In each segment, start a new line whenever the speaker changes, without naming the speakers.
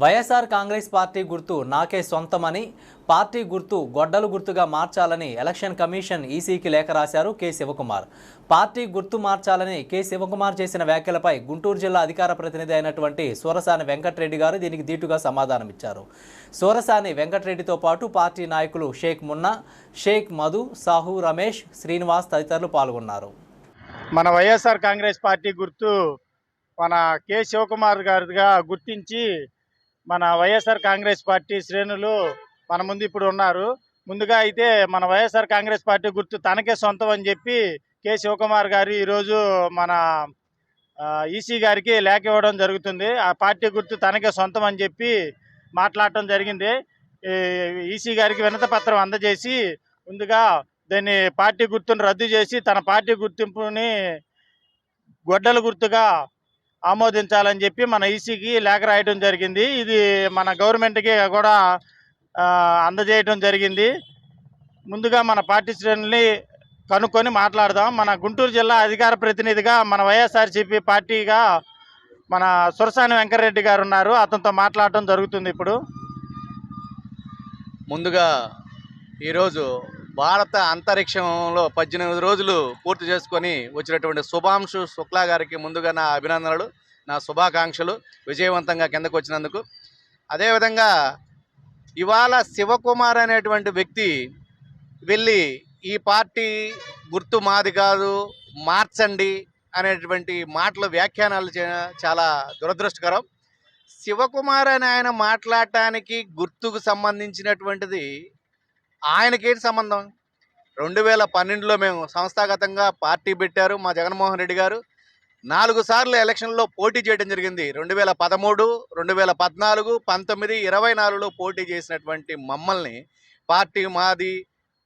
YSR Congress party గుర్తు నాకే సొంతమని party గుర్తు గొడ్డలు గుర్తుగా మార్చాలని ఎలక్షన్ కమిషన్ ఈసీకి లేఖ రాశారు కె శివకుమార్. పార్టీ గుర్తు మార్చాలని కె శివకుమార్ చేసిన వ్యాఖ్యలపై గుంటూరు జిల్లా అధికార ప్రతినిధి అయినటువంటి సూరసాని వెంకటరెడ్డి గారు దీనికి దీటుగా సమాధానమిచ్చారు. సూరసాని వెంకటరెడ్డితో పాటు పార్టీ నాయకులు షేక్ మున్నా షేక్ మధు సాహు రమేష్ శ్రీనివాస్ తదితరులు పాల్గొన్నారు.
మన వైఎస్ఆర్ కాంగ్రెస్ పార్టీ గుర్తు మన కె శివకుమార్ గారిగా గుర్తించి మన వైఎస్ఆర్ కాంగ్రెస్ పార్టీ శ్రేణులు మన ముందు ఇప్పుడు ఉన్నారు. ముందుగా అయితే మన వైఎస్ఆర్ కాంగ్రెస్ పార్టీ గుర్తు తనకే సొంతం అని చెప్పి కె శివకుమార్ గారు ఈరోజు మన ఈసీ గారికి లేఖ ఇవ్వడం జరుగుతుంది. ఆ పార్టీ గుర్తు తనకే సొంతం అని చెప్పి మాట్లాడటం జరిగింది. ఈసీ గారికి వినత పత్రం అందజేసి ముందుగా దాన్ని పార్టీ గుర్తును రద్దు చేసి తన పార్టీ గుర్తింపుని గొడ్డల గుర్తుగా ఆమోదించాలని చెప్పి మన ఈసీకి లేఖ రాయడం జరిగింది. ఇది మన గవర్నమెంట్కి కూడా అందజేయడం జరిగింది. ముందుగా మన పార్టీ శ్రేణుల్ని కనుక్కొని మాట్లాడదాం. మన గుంటూరు జిల్లా అధికార ప్రతినిధిగా మన వైఎస్ఆర్సీపీ పార్టీగా మన సురసాని వెంకటరెడ్డి గారు ఉన్నారు. అతనితో మాట్లాడటం జరుగుతుంది ఇప్పుడు.
ముందుగా ఈరోజు భారత అంతరిక్షంలో పద్దెనిమిది రోజులు పూర్తి చేసుకొని వచ్చినటువంటి శుభాంశు శుక్లా గారికి ముందుగా నా అభినందనలు నా శుభాకాంక్షలు విజయవంతంగా కిందకు వచ్చినందుకు. అదేవిధంగా ఇవాళ శివకుమార్ అనేటువంటి వ్యక్తి వెళ్ళి ఈ పార్టీ గుర్తు మాది కాదు మార్చండి అనేటువంటి మాటలు వ్యాఖ్యానాలు చాలా దురదృష్టకరం. శివకుమార్ అని ఆయన మాట్లాడటానికి గుర్తుకు సంబంధించినటువంటిది ఆయనకేంటి సంబంధం? రెండు వేల పన్నెండులో మేము సంస్థాగతంగా పార్టీ పెట్టారు మా జగన్మోహన్ రెడ్డి గారు. నాలుగు సార్లు ఎలక్షన్లో పోటీ చేయడం జరిగింది. రెండు వేల పదమూడు రెండు వేల పద్నాలుగు పంతొమ్మిది ఇరవై నాలుగులో పోటీ చేసినటువంటి మమ్మల్ని పార్టీ మాది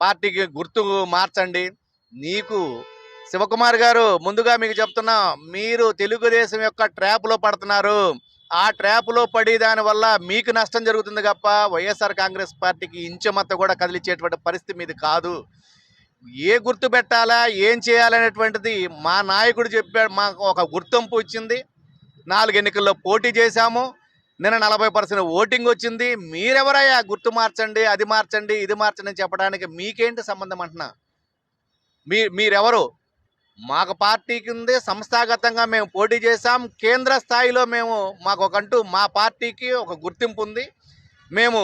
పార్టీకి గుర్తు మార్చండి. నీకు శివకుమార్ గారు ముందుగా మీకు చెప్తున్నా మీరు తెలుగుదేశం యొక్క ట్రాప్లో పడుతున్నారు. ఆ ట్రాప్లో పడి దానివల్ల మీకు నష్టం జరుగుతుంది తప్ప వైఎస్ఆర్ కాంగ్రెస్ పార్టీకి ఇంచమత్త కూడా కదిలించేటువంటి పరిస్థితి మీది కాదు. ఏ గుర్తు పెట్టాలా? ఏం చేయాలనేటువంటిది మా నాయకుడు చెప్పాడు. మాకు ఒక గుర్తింపు ఇచ్చింది నాలుగు ఎన్నికల్లో పోటీ చేశాము. నిన్న నలభై పర్సెంట్ ఓటింగ్ వచ్చింది. మీరెవరయ్యా గుర్తు మార్చండి అది మార్చండి ఇది మార్చండి చెప్పడానికి మీకేంటి సంబంధం అంటున్నా? మీ మీరెవరు? మాకు పార్టీ కిందే సంస్థాగతంగా మేము పోటీ చేశాం. కేంద్ర స్థాయిలో మేము మాకు ఒకంటూ మా పార్టీకి ఒక గుర్తింపు ఉంది. మేము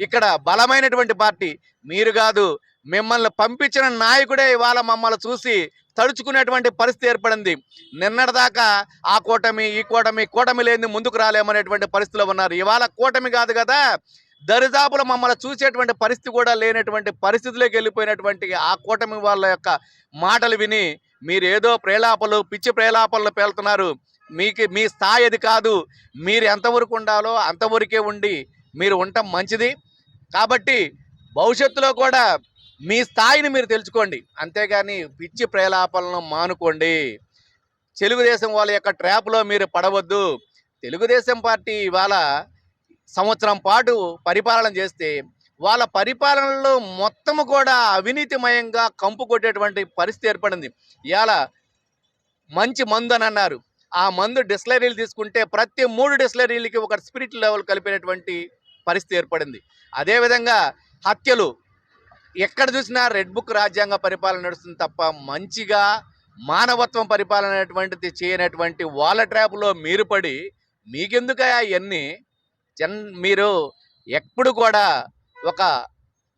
ఇక్కడ బలమైనటువంటి పార్టీ. మీరు కాదు మిమ్మల్ని పంపించిన నాయకుడే ఇవాళ మమ్మల్ని చూసి తడుచుకునేటువంటి పరిస్థితి ఏర్పడింది. నిన్నటిదాకా ఆ కూటమి ఈ కూటమి కూటమి లేని ముందుకు రాలేమనేటువంటి పరిస్థితిలో ఉన్నారు. ఇవాళ కూటమి కాదు కదా దరిదాపులు మమ్మల్ని చూసేటువంటి పరిస్థితి కూడా లేనటువంటి పరిస్థితిలోకి వెళ్ళిపోయినటువంటి ఆ కూటమి వాళ్ళ యొక్క మాటలు విని మీరేదో ప్రేలాపలు పిచ్చి ప్రేలాపలు పేలుతున్నారు. మీకు మీ స్థాయి అది కాదు. మీరు ఎంతవరకు ఉండాలో అంతవరకే ఉండి మీరు ఉండటం మంచిది. కాబట్టి భవిష్యత్తులో కూడా మీ స్థాయిని మీరు తెలుసుకోండి. అంతేగాని పిచ్చి ప్రేలాపలను మానుకోండి. తెలుగుదేశం వాళ్ళ యొక్క ట్రాప్లో మీరు పడవద్దు. తెలుగుదేశం పార్టీ ఇవాళ సంవత్సరం పాటు పరిపాలన చేస్తే వాళ్ళ పరిపాలనలో మొత్తం కూడా అవినీతిమయంగా కంపు కొట్టేటువంటి పరిస్థితి ఏర్పడింది. ఇవాళ మంచి మందు అని అన్నారు. ఆ మందు డిస్లరీలు తీసుకుంటే ప్రతి మూడు డిస్లరీలకి ఒక స్పిరిట్ లెవెల్ కలిపినటువంటి పరిస్థితి ఏర్పడింది. అదేవిధంగా హత్యలు. ఎక్కడ చూసినా రెడ్ బుక్ రాజ్యాంగ పరిపాలన నడుస్తుంది తప్ప మంచిగా మానవత్వం పరిపాలన అనేటువంటిది చేయనటువంటి వాళ్ళ ట్రాప్లో మీరు పడి మీకెందుకయా ఇవన్నీ జన్ మీరు ఎప్పుడు కూడా ఒక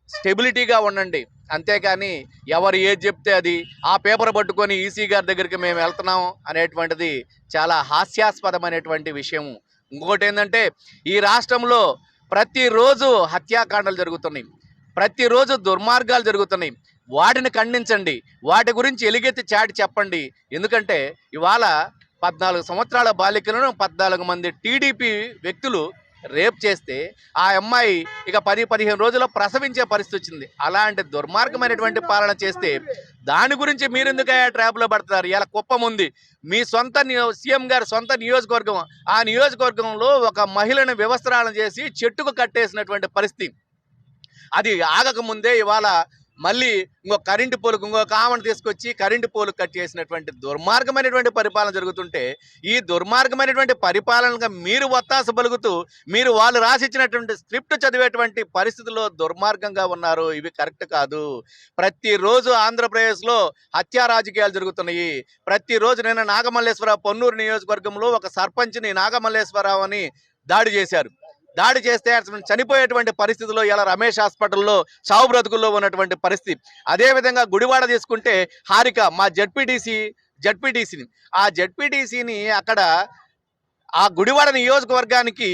స్టెబిలిటీగా ఉండండి. అంతేకాని ఎవరు ఏది చెప్తే అది ఆ పేపర్ పట్టుకొని ఈసీ గారి దగ్గరికి మేము వెళ్తున్నాం అనేటువంటిది చాలా హాస్యాస్పదమైనటువంటి విషయం ఇంకొకటి ఏంటంటే ఈ రాష్ట్రంలో ప్రతిరోజు హత్యాకాండలు జరుగుతున్నాయి. ప్రతిరోజు దుర్మార్గాలు జరుగుతున్నాయి. వాటిని ఖండించండి. వాటి గురించి ఎలుగెత్తి చాటి చెప్పండి. ఎందుకంటే ఇవాళ పద్నాలుగు సంవత్సరాల బాలికలను పద్నాలుగు మంది టీడీపీ వ్యక్తులు రేప్ చేస్తే ఆ అమ్మాయి ఇక పది పదిహేను రోజుల్లో ప్రసవించే పరిస్థితి వచ్చింది. అలాంటి దుర్మార్గమైనటువంటి పాలన చేస్తే దాని గురించి మీరు ట్రాప్లో పడతారు? ఇలా కుప్పం ఉంది. మీ సొంత సీఎం గారి సొంత నియోజకవర్గం ఆ నియోజకవర్గంలో ఒక మహిళను వ్యవస్థరాలను చేసి చెట్టుకు కట్టేసినటువంటి పరిస్థితి. అది ఆగకముందే ఇవాళ మళ్ళీ ఇంకో కరెంటు పోలుకు ఇంకో కామను తీసుకొచ్చి కరెంటు పోలు కట్ చేసినటువంటి దుర్మార్గమైనటువంటి పరిపాలన జరుగుతుంటే ఈ దుర్మార్గమైనటువంటి పరిపాలనగా మీరు ఒత్తాస పలుకుతూ మీరు వాళ్ళు రాసిచ్చినటువంటి స్క్రిప్ట్ చదివేటువంటి పరిస్థితుల్లో దుర్మార్గంగా ఉన్నారు. ఇవి కరెక్ట్ కాదు. ప్రతిరోజు ఆంధ్రప్రదేశ్లో హత్యా రాజకీయాలు జరుగుతున్నాయి. ప్రతిరోజు నేను నాగమల్లేశ్వర పొన్నూరు నియోజకవర్గంలో ఒక సర్పంచ్ని నాగమల్లేశ్వరరావు అని దాడి చేశారు. దాడి చేస్తే చనిపోయేటువంటి పరిస్థితిలో ఇలా రమేష్ హాస్పిటల్లో చావు బ్రతుకుల్లో ఉన్నటువంటి పరిస్థితి. అదేవిధంగా గుడివాడ తీసుకుంటే హారిక మా జడ్పీటీసీ జడ్పీటీసీని. ఆ జడ్పీటీసీని అక్కడ ఆ గుడివాడ నియోజకవర్గానికి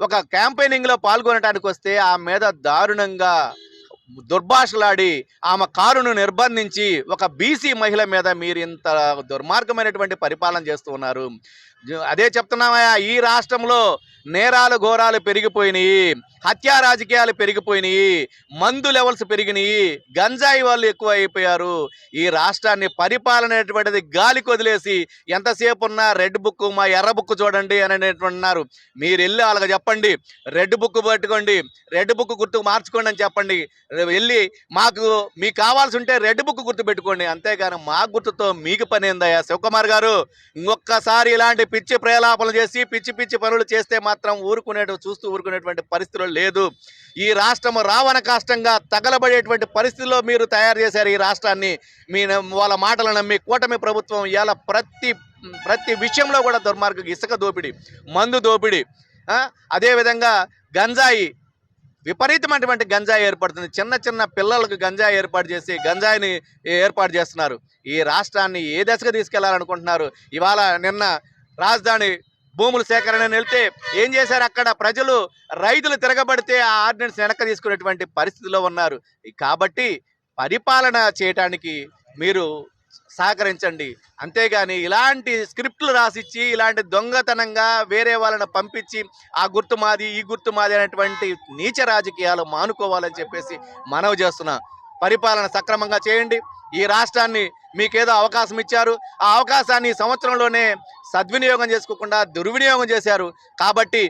ఒక క్యాంపెయినింగ్లో పాల్గొనడానికి వస్తే ఆ మీద దారుణంగా దుర్భాషలాడి ఆమె కారును నిర్బంధించి ఒక బీసీ మహిళ మీద మీరు ఇంత దుర్మార్గమైనటువంటి పరిపాలన చేస్తూ ఉన్నారు. అదే చెప్తున్నామయ్యా ఈ రాష్ట్రంలో నేరాలు ఘోరాలు పెరిగిపోయినాయి. హత్యా రాజకీయాలు పెరిగిపోయినాయి. మందు లెవెల్స్ పెరిగినాయి. గంజాయి వాళ్ళు ఎక్కువ అయిపోయారు ఈ రాష్ట్రాన్ని పరిపాలన అనేటువంటిది గాలికి వదిలేసి ఎంతసేపు ఉన్నా రెడ్ బుక్ మా ఎర్ర బుక్ చూడండి అని అనేటువంటి అన్నారు మీరు వెళ్ళి వాళ్ళకి చెప్పండి. రెడ్ బుక్ పట్టుకోండి. రెడ్ బుక్ గుర్తు మార్చుకోండి అని చెప్పండి. వెళ్ళి మాకు మీకు కావాల్సి ఉంటే రెడ్ బుక్ గుర్తు పెట్టుకోండి. అంతేగాని మా గుర్తుతో మీకు పని ఏందయ్యా? శివకుమార్ గారు ఇంకొకసారి ఇలాంటి పిచ్చి ప్రలాపనలు చేసి పిచ్చి పిచ్చి పనులు చేస్తే మాత్రం ఊరుకునే చూస్తూ ఊరుకునేటువంటి పరిస్థితులు లేదు. ఈ రాష్ట్రము రావణ కాష్టంగా తగలబడేటువంటి పరిస్థితిలో మీరు తయారు చేశారు ఈ రాష్ట్రాన్ని. మీ వాళ్ళ మాటలు నమ్మి కూటమి ప్రభుత్వం ఇవాళ ప్రతి ప్రతి విషయంలో కూడా దుర్మార్గం ఇసుక దోపిడీ మందు దోపిడీ అదేవిధంగా గంజాయి విపరీతమైనటువంటి గంజాయి ఏర్పడుతుంది. చిన్న చిన్న పిల్లలకు గంజాయి ఏర్పాటు చేసి గంజాయిని ఏర్పాటు చేస్తున్నారు. ఈ రాష్ట్రాన్ని ఏ దశగా తీసుకెళ్ళాలనుకుంటున్నారు? ఇవాళ నిన్న రాజధాని భూముల సేకరణ వెళ్తే ఏం చేశారు అక్కడ? ప్రజలు రైతులు తిరగబడితే ఆ ఆర్డినెన్స్ వెనక తీసుకునేటువంటి పరిస్థితిలో ఉన్నారు. కాబట్టి పరిపాలన చేయటానికి మీరు సహకరించండి. అంతేగాని ఇలాంటి స్క్రిప్ట్లు రాసిచ్చి ఇలాంటి దొంగతనంగా వేరే వాళ్ళని పంపించి ఆ గుర్తు మాది ఈ గుర్తు మాది అనేటువంటి నీచ రాజకీయాలు మానుకోవాలని చెప్పేసి మనవి చేస్తున్నా. పరిపాలన సక్రమంగా చేయండి. ఈ రాష్ట్రాన్ని మీకేదో అవకాశం ఇచ్చారు. ఆ అవకాశాన్ని సంవత్సరంలోనే సద్వినియోగం చేసుకోకుండా దుర్వినియోగం చేశారు. కాబట్టి